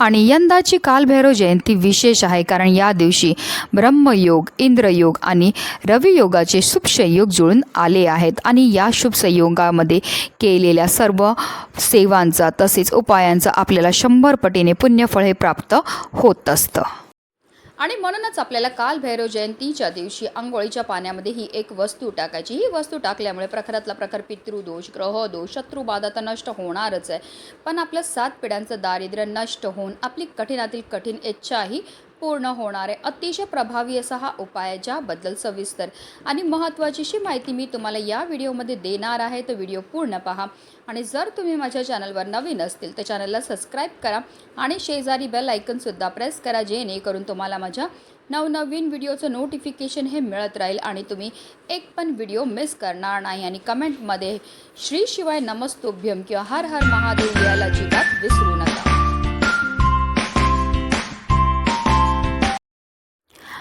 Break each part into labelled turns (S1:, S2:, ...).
S1: आणि यंदाची कालभैरव जयंती विशेष आहे कारण या दिवशी ब्रह्मयोग इंद्रयोग आणि रवियोगाचे शुभ संयोग जुळून आले आहेत. आणि या शुभ संयोगामध्ये केलेल्या सर्व सेवांचा तसेच उपायांचा आपल्याला शंभर पटीने पुण्यफळ हे प्राप्त होत असतं. आणि म्हणूनच आपल्याला काल भैरव जयंतीच्या दिवशी आंघोळीच्या पाण्यामध्ये ही एक वस्तू टाकायची. ही वस्तू टाकल्यामुळे प्रखरातला प्रखर पितृदोष ग्रहदोष शत्रुबाधा तर नष्ट होणारच आहे. पण आपलं सात पिढ्यांचं दारिद्र्य नष्ट होऊन आपली कठीणातील कठीण इच्छाही पूर्ण होणार आहे. अतिशय प्रभावी असा हा उपाय आहे ज्याबद्दल सविस्तर आणि महत्त्वाचीशी माहिती मी तुम्हाला या व्हिडिओमध्ये देणार आहे. तर व्हिडिओ पूर्ण पहा. आणि जर तुम्ही माझ्या चॅनलवर नवीन असतील तर चॅनलला सबस्क्राईब करा आणि शेजारी बेल आयकनसुद्धा प्रेस करा जेणेकरून तुम्हाला माझ्या नवनवीन व्हिडिओचं नोटिफिकेशन हे मिळत राहील आणि तुम्ही एक पण व्हिडिओ मिस करणार नाही. आणि कमेंटमध्ये श्री शिवाय नमस्तोभ्यम किंवा हर हर महादेव याला अजिबात विसरू नका.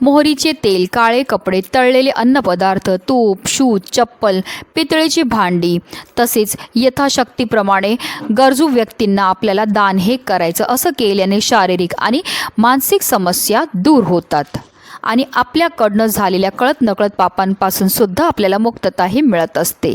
S1: मोहरीचे तेल काळे कपडे तळलेले अन्नपदार्थ तूप शूज चप्पल पितळेची भांडी तसेच यथाशक्तीप्रमाणे गरजू व्यक्तींना आपल्याला दान हे करायचं असं केल्याने शारीरिक आणि मानसिक समस्या दूर होतात. आणि आपल्याकडनं झालेल्या कळत नकळत पापांपासून सुद्धा आपल्याला मुक्तताही मिळत असते.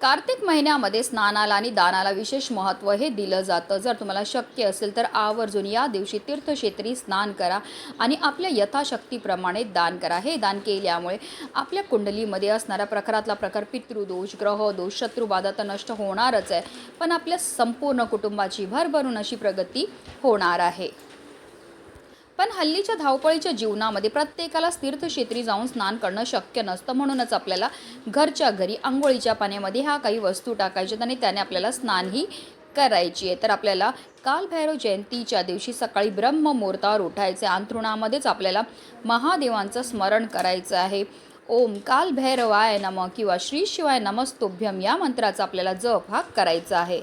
S1: कार्तिक महिन्यामध्ये स्नानाला आणि दानाला विशेष महत्त्व हे दिलं जातं. जर तुम्हाला शक्य असेल तर आवर्जून या दिवशी तीर्थक्षेत्री स्नान करा आणि आपल्या यथाशक्तीप्रमाणे दान करा. हे दान केल्यामुळे आपल्या कुंडलीमध्ये असणारा प्रखरातला प्रकार पितृदोष ग्रहदोष शत्रुबाधा तर नष्ट होणारच आहे. पण आपल्या संपूर्ण कुटुंबाची भरभरून अशी प्रगती होणार आहे. पण हल्लीच्या धावपळीच्या जीवनामध्ये प्रत्येकाला तीर्थक्षेत्री जाऊन स्नान करणं शक्य नसतं. म्हणूनच आपल्याला घरच्या घरी आंघोळीच्या पाण्यामध्ये ह्या काही वस्तू टाकायच्यात आणि त्याने आपल्याला स्नानही करायची आहे. तर आपल्याला कालभैरव जयंतीच्या दिवशी सकाळी ब्रह्ममुहूर्तावर उठायचे अंथरुणामध्येच आपल्याला महादेवांचं स्मरण करायचं आहे. ओम काल भैरवाय नम किंवा श्री शिवाय नमस्तुभ्यम या मंत्राचा आपल्याला जप हा करायचा आहे.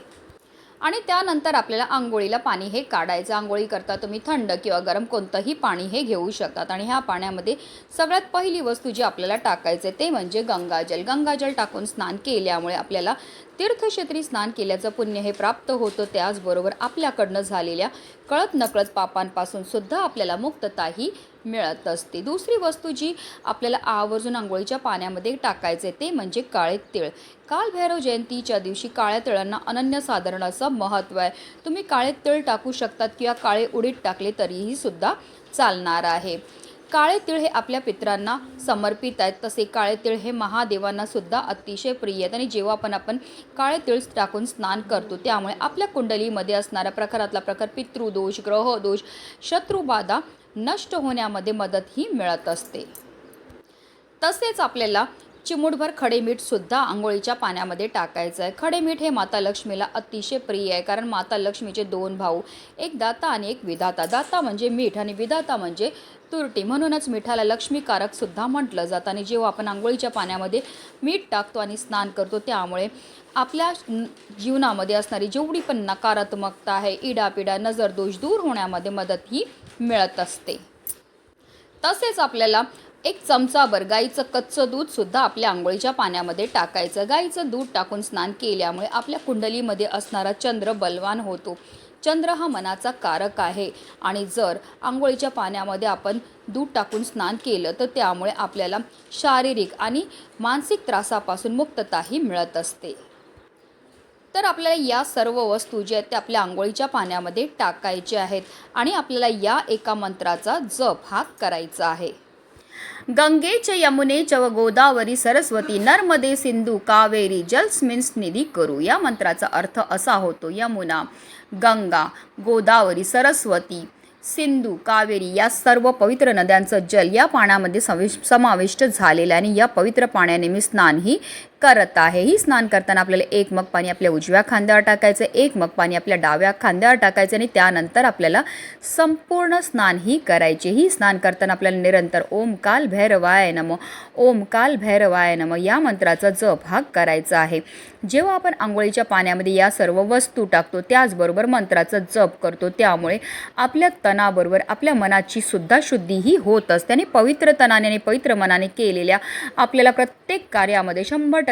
S1: आणि त्यानंतर आपल्याला आंघोळीला पाणी हे काढायचं. आंघोळी करता तुम्ही थंड किंवा गरम कोणतंही पाणी हे घेऊ शकतात. आणि ह्या पाण्यामध्ये सगळ्यात पहिली वस्तू जी आपल्याला टाकायचे ते म्हणजे गंगाजल. गंगाजल टाकून स्नान केल्यामुळे आपल्याला तीर्थक्षेत्री स्नान केल्याचं पुण्य हे प्राप्त होतं त्याचबरोबर आपल्याकडनं झालेल्या कळत नकळत पापांपासून सुद्धा आपल्याला मुक्तताही मिळत असते. दुसरी वस्तू जी आपल्याला आवर्जून आंघोळीच्या पाण्यामध्ये टाकायचे ते म्हणजे काळे तिळ. कालभैरव जयंतीच्या दिवशी काळ्या तिळांना अनन्यसाधारण असं महत्त्व आहे. तुम्ही काळे तिळ टाकू शकतात किंवा काळे उडीत टाकले तरीही सुद्धा चालणार आहे. काळे तिळ हे आपल्या पित्रांना समर्पित आहेत. तसे काळे तिळ हे महादेवांना सुद्धा अतिशय प्रिय आहेत. आणि जेव्हा पण आपण काळे तिळ टाकून स्नान करतो त्यामुळे आपल्या कुंडलीमध्ये असणाऱ्या प्रकारातला प्रकार पितृदोष ग्रहदोष शत्रुबाधा नष्ट होण्यामध्ये मदतही मिळत असते. तसेच आपल्याला चिमूटभर खडे मीठ सुद्धा आंघोळीच्या पाण्यामध्ये टाकायचं आहे खडे मीठ हे माता लक्ष्मीला अतिशय प्रिय आहे कारण माता लक्ष्मीचे दोन भाऊ एक दाता आणि एक विधाता. दाता म्हणजे मीठ आणि विधाता म्हणजे तुरटी. म्हणूनच मिठाला लक्ष्मीकारकसुद्धा म्हटलं जातं. आणि जेव्हा आपण आंघोळीच्या पाण्यामध्ये मीठ टाकतो आणि स्नान करतो त्यामुळे आपल्या जीवनामध्ये असणारी जेवढी पण नकारात्मकता आहे इडापिडा नजरदोष दूर होण्यामध्ये मदत ही मिळत असते. तसेच आपल्याला एक चमचाभर गाईचं कच्चं दूधसुद्धा आपल्या आंघोळीच्या पाण्यामध्ये टाकायचं. गाईचं दूध टाकून स्नान केल्यामुळे आपल्या कुंडलीमध्ये असणारा चंद्र बलवान होतो. चंद्र हा मनाचा कारक आहे आणि जर आंघोळीच्या पाण्यामध्ये आपण दूध टाकून स्नान केलं तर त्यामुळे आपल्याला शारीरिक आणि मानसिक त्रासापासून मुक्तताही मिळत असते. तर आपल्याला या सर्व वस्तू ज्या आहेत त्या आपल्या आंघोळीच्या पाण्यामध्ये टाकायच्या आहेत आणि आपल्याला या एका मंत्राचा जप हा करायचा आहे. गंगेच यमुने च व गोदावरी सरस्वती नर्मदे सिंधू कावेरी जलस्मिन्स निधी करू. या मंत्राचा अर्थ असा होतो यमुना गंगा गोदावरी सरस्वती सिंधू कावेरी या सर्व पवित्र नद्यांचं जल या पाण्यामध्ये सविश समाविष्ट झालेलं आणि या पवित्र पाण्याने मी स्नानही करत आहे. ही स्नान करताना आपल्याला एक मग पाणी आपल्या उजव्या खांद्यावर टाकायचं एक मग पाणी आपल्या डाव्या खांद्यावर टाकायचं आणि त्यानंतर आपल्याला संपूर्ण स्नान ही करायचे. ही स्नान करताना आपल्याला निरंतर ओम काल भैरवाय नम ओम काल भैरवाय नम या मंत्राचा जप हा करायचा आहे. जेव्हा आपण आंघोळीच्या पाण्यामध्ये या सर्व वस्तू टाकतो त्याचबरोबर मंत्राचा जप करतो त्यामुळे आपल्या तणाबरोबर आपल्या मनाची सुद्धा शुद्धी ही होत असते. आणि पवित्र तनाने आणि पवित्र मनाने केलेल्या आपल्याला प्रत्येक कार्यामध्ये शंभर टक्के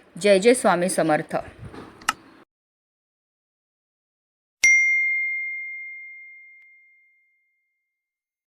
S1: जय जय स्वामी समर्थ.